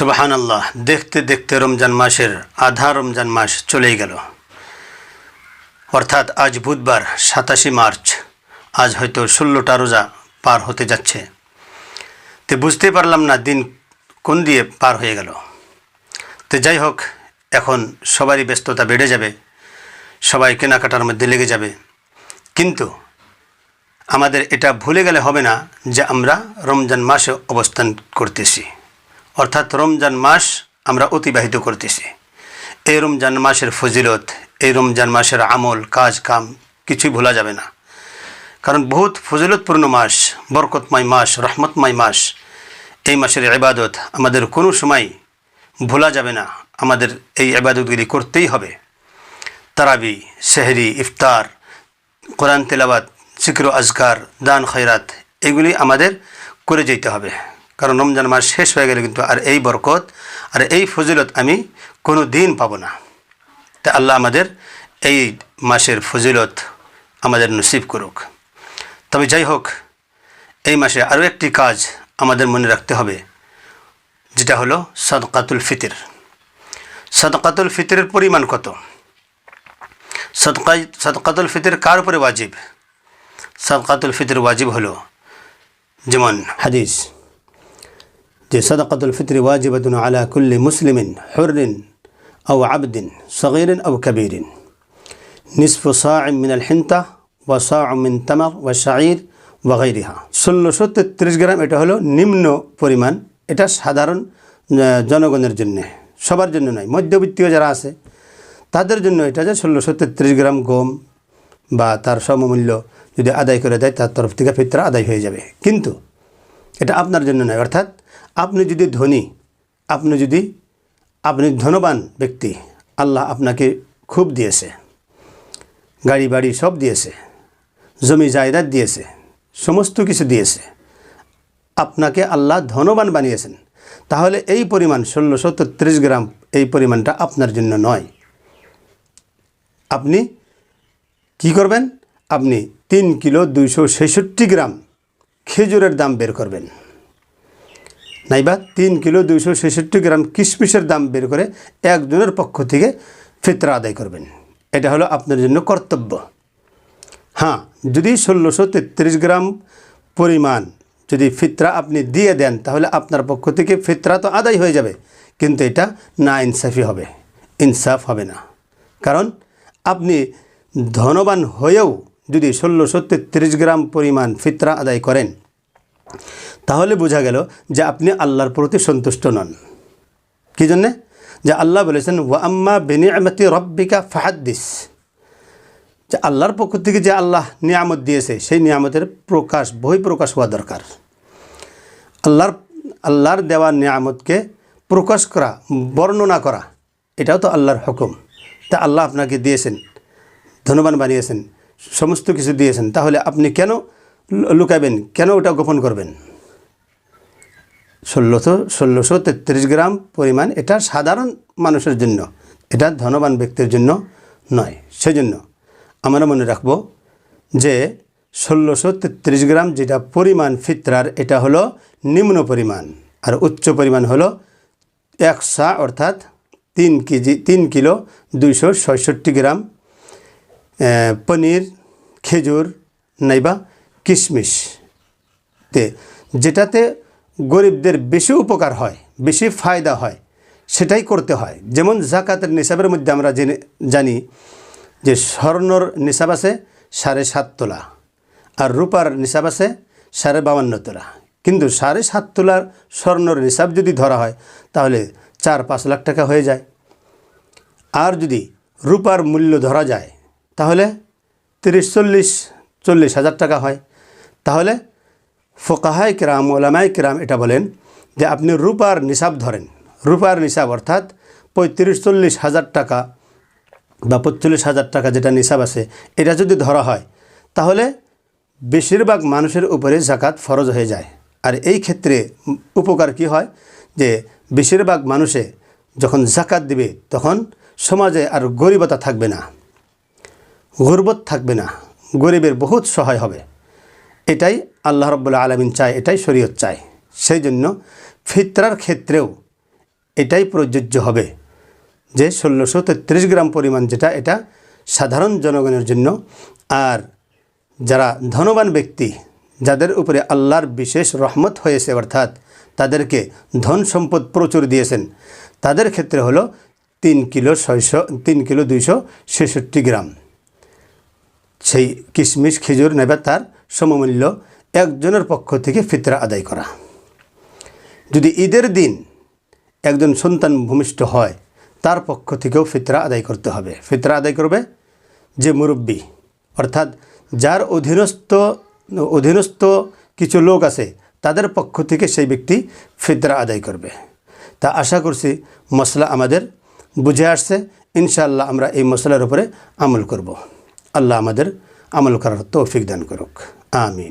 সুবাহান আল্লাহ দেখতে দেখতে রমজান মাসের আধা রমজান মাস চলেই গেল। অর্থাৎ আজ বুধবার, সাতাশি মার্চ, আজ হয়তো ষোলোটা রোজা পার হতে যাচ্ছে। তো বুঝতে পারলাম না দিন কোন দিয়ে পার হয়ে গেল। তো যাই হোক, এখন সবারই ব্যস্ততা বেড়ে যাবে, সবাই কেনাকাটার মধ্যে লেগে যাবে। কিন্তু আমাদের এটা ভুলে গেলে হবে না যে আমরা রমজান মাসে অবস্থান করতেছি। অর্থাৎ রমজান মাস আমরা অতিবাহিত করতেছি। এই রমজান মাসের ফজিলত, এই রমজান মাসের আমল, কাজ, কাম কিছুই ভোলা যাবে না। কারণ বহুত ফজিলতপূর্ণ মাস, বরকতময় মাস, রহমতময় মাস। এই মাসের ইবাদত আমাদের কোনো সময় ভোলা যাবে না। আমাদের এই ইবাদতগুলি করতেই হবে। তারাবি, সেহরি, ইফতার, কোরআন তেলাবাত জিক্র আজকার, দান খৈরাত এগুলি আমাদের করে যেতে হবে। কারণ রমজান মাস শেষ হয়ে গেলে কিন্তু আর এই বরকত, আর এই ফজিলত আমি কোনো দিন পাবো না। তা আল্লাহ আমাদের এই মাসের ফজিলত আমাদের নসিব করুক। তবে যাই হোক, এই মাসে আরও একটি কাজ আমাদের মনে রাখতে হবে, যেটা হলো সদকাতুল ফিতর। সদকাতুল ফিতরের পরিমাণ কত? সদকাই, সদকাতুল ফিতর কার উপরে ওয়াজিব? সদকাতুল ফিতর ওয়াজিব হলো, যেমন হাদিস। যে সদকাতুল ফিতর ওয়াজিবাতুন আলা কুল্লি মুসলিমিন হুরিন আও আবদিন, সগিরিন আও কবিরিন। নিসফ সাইম মিনাল হিন্তা ওয়া সা মিন তামাক ওয়া শাঈর ওয়াগাইরিহা ষোলোশো তেত্রিশ গ্রাম এটা হলো নিম্ন পরিমাণ। এটা সাধারণ জনগণের জন্যে, সবার জন্য নয়, মধ্যবিত্তীয় যারা আছে, তাদের জন্য এটা যে ষোলোশো তেত্রিশ গ্রাম গম বা তার সমমূল্য যদি আদায় করে দেয়, তার তরফ থেকে ফিতরা আদায় হয়ে যাবে। কিন্তু এটা আপনার জন্য নয়, অর্থাৎ আপনি যদি ধনী, আপনি যদি, আপনি ধনবান ব্যক্তি, আল্লাহ আপনাকে খুব দিয়েছে, গাড়ি, বাড়ি সব দিয়েছে, জমি জায়দাদ দিয়েছে, সমস্ত কিছু দিয়েছে, আপনাকে আল্লাহ ধনবান বানিয়েছেন, তাহলে এই পরিমাণ ষোলোশো তেত্রিশ গ্রাম এই পরিমাণটা আপনার জন্য নয়। আপনি কি করবেন? আপনি তিন কিলো দুইশো ছেষট্টি গ্রাম খেজুরের দাম বের করবেন। নাইবা তিন কিলো দুইশো ছেষট্টি গ্রাম কিশমিশের দাম বের করে একজনের পক্ষ থেকে ফিতরা আদায় করবেন। এটা হলো আপনার জন্য কর্তব্য। হ্যাঁ যদি ষোলোশো তেত্রিশ গ্রাম পরিমাণ যদি ফিতরা আপনি দিয়ে দেন, তাহলে আপনার পক্ষ থেকে ফিতরা তো আদায় হয়ে যাবে, কিন্তু এটা না ইনসাফি হবে, ইনসাফ হবে না। কারণ আপনি ধনবান হয়েও যদি ষোলোশো তেত্রিশ গ্রাম পরিমাণ ফিতরা আদায় করেন, তাহলে বোঝা গেল যে আপনি আল্লাহর প্রতি সন্তুষ্ট নন। কী জন্যে? যে আল্লাহ বলেছেন, ওয়া আম্মা বেনিয়ামতি রব্বিকা ফাহাদ্দিস। যে আল্লাহর পক্ষ থেকে যে আল্লাহ নিয়ামত দিয়েছে, সেই নিয়ামতের প্রকাশ বহিঃপ্রকাশ হওয়া দরকার। আল্লাহর আল্লাহর দেওয়া নিয়ামতকে প্রকাশ করা, বর্ণনা করা, এটাও তো আল্লাহর হুকুম। তা আল্লাহ আপনাকে দিয়েছেন ধনবান বানিয়েছেন। সমস্ত কিছু দিয়েছেন, তাহলে আপনি কেন লুকাবেন? কেন ওটা গোপন করবেন? ষোলোশো ষোলোশো তেত্রিশ গ্রাম পরিমাণ এটা সাধারণ মানুষের জন্য, এটা ধনবান ব্যক্তির জন্য নয়, সেজন্য আমরা মনে রাখব যে ষোলোশো তেত্রিশ গ্রাম যেটা পরিমাণ ফিতরার, এটা হলো নিম্ন পরিমাণ, আর উচ্চ পরিমাণ হলো এক সা অর্থাৎ তিন কেজি, তিন কিলো দুইশো গ্রাম পনির, খেজুর নাইবা কিশমিশ তে, যেটাতে গরিবদের বেশি উপকার হয়, বেশি ফায়দা হয়, সেটাই করতে হয়। যেমন জাকাতের নিসাবের মধ্যে আমরা জেনে, জানি যে স্বর্ণর নিসাব আছে সাড়ে সাত তোলা আর রূপার নিসাব আছে সাড়ে বাউান্ন তোলা। কিন্তু সাড়ে সাত তোলার স্বর্ণর নিসাব যদি ধরা হয়, তাহলে চার পাঁচ লাখ টাকা হয়ে যায়। আর যদি রূপার মূল্য ধরা যায় তাহলে তিরিশ, চল্লিশ চল্লিশ হাজার টাকা হয়। তাহলে ফোকাহাই কিরাম ওলামাই কিরাম এটা বলেন যে আপনি রূপার নিসাব ধরেন। রূপার নিসাব অর্থাৎ পঁয়ত্রিশ, চল্লিশ হাজার টাকা বা পঁয়তাল্লিশ হাজার টাকা যেটা নিসাব আছে, এটা যদি ধরা হয়, তাহলে বেশিরভাগ মানুষের উপরে জাকাত ফরজ হয়ে যায়। আর এই ক্ষেত্রে উপকার কি হয়? যে বেশিরভাগ মানুষে যখন জাকাত দিবে, তখন সমাজে আর গরিবতা থাকবে না। গর্বত থাকবে না, গরিবের বহুত সহায় হবে। এটাই আল্লাহ রব্বুল্লা আলমিন চায়, এটাই শরীয়ত চায়। সেই জন্য ফিতরার ক্ষেত্রেও এটাই প্রযোজ্য হবে যে ষোলোশো তেত্রিশ গ্রাম পরিমাণ যেটা, এটা সাধারণ জনগণের জন্য। আর যারা ধনবান ব্যক্তি, যাদের উপরে আল্লাহর বিশেষ রহমত হয়েছে, অর্থাৎ তাদেরকে ধন সম্পদ প্রচুর দিয়েছেন, তাদের ক্ষেত্রে হলো তিন কিলো ছয়শো, তিন কিলো দুইশো ছেষট্টি গ্রাম। সেই কিশমিশ খেজুর নেবে তার সমমূল্য একজনের পক্ষ থেকে ফিতরা আদায় করা। যদি ঈদের দিন একজন সন্তান ভূমিষ্ঠ হয়, তার পক্ষ থেকেও ফিতরা আদায় করতে হবে। ফিতরা আদায় করবে যে মুরব্বী, অর্থাৎ যার অধীনস্থ অধীনস্থ কিছু লোক আছে, তাদের পক্ষ থেকে সেই ব্যক্তি ফিতরা আদায় করবে। তা আশা করছি মশলা আমাদের বুঝে আসছে। ইনশাআল্লাহ আমরা এই মশলার উপরে আমল করব। আল্লাহ আমাদের আমল করার তৌফিক দান করুক। আমিন।